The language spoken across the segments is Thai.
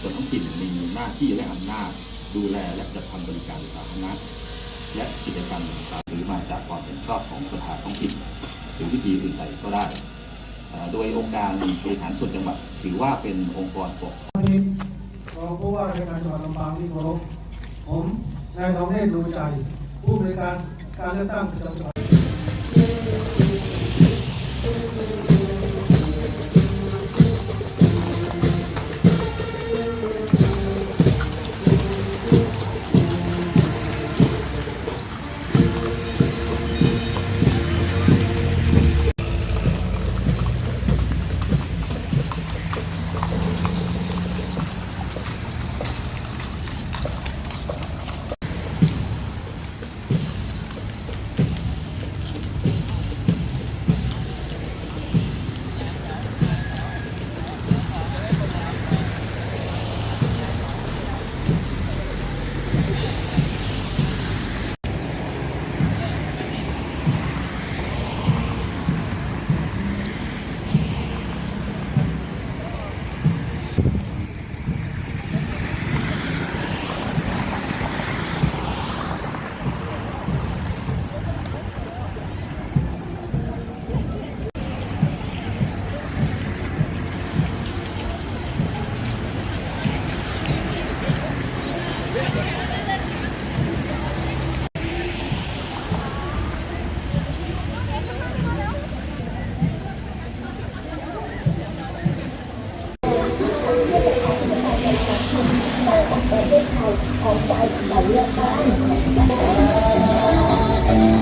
ส่วนท้องถิ่นมีหน้าที่และอำนาจดูแลและจัดทำบริการสาธารณะและกิจกรรมสาหรือมาจากความเห็นชอบของสภาท้องถิ่นหรือวิธีอื่นใดก็ได้ โดยองค์การบริหารส่วนจังหวัดถือว่าเป็นองค์กรปกวันนี้รองผู้ว่าราชการจังหวัดลำปางที่เคารพผมนายทองเนตรดูใจ ผู้บริการการเลือกตั้งประจำจังหวัด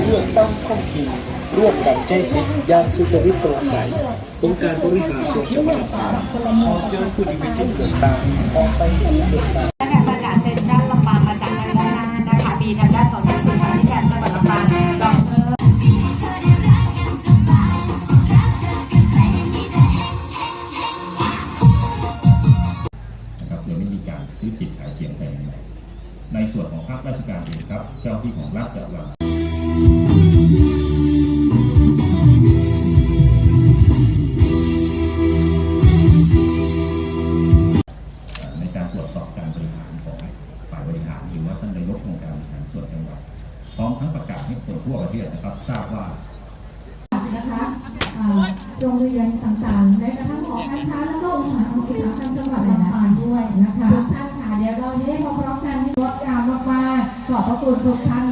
เลือกตั้งท้องถิ่นร่วมกันใจสิทธิ์ยางสุจริตโปร่งใสองค์การบริหารส่วนจังหวัดลำปางขอเชิญผู้ที่มีสิทธิ์เลือกตั้งออกไปสิทธิ์เลือกตั้ง ซื้อสิทธิ์ขายเสียงแต่อย่างใดในส่วนของภาคราชการเองครับ เจ้าที่ของรัฐจะวางในการตรวจสอบการบริหารของฝ่ายบริหารหรือว่าท่านนายกองค์การบริหารส่วนจังหวัดพร้อมทั้งประกาศให้คนทั่วประเทศนะครับทราบว่านะคะโรงเรียนต่าง ขอบพระคุณทุกท่าน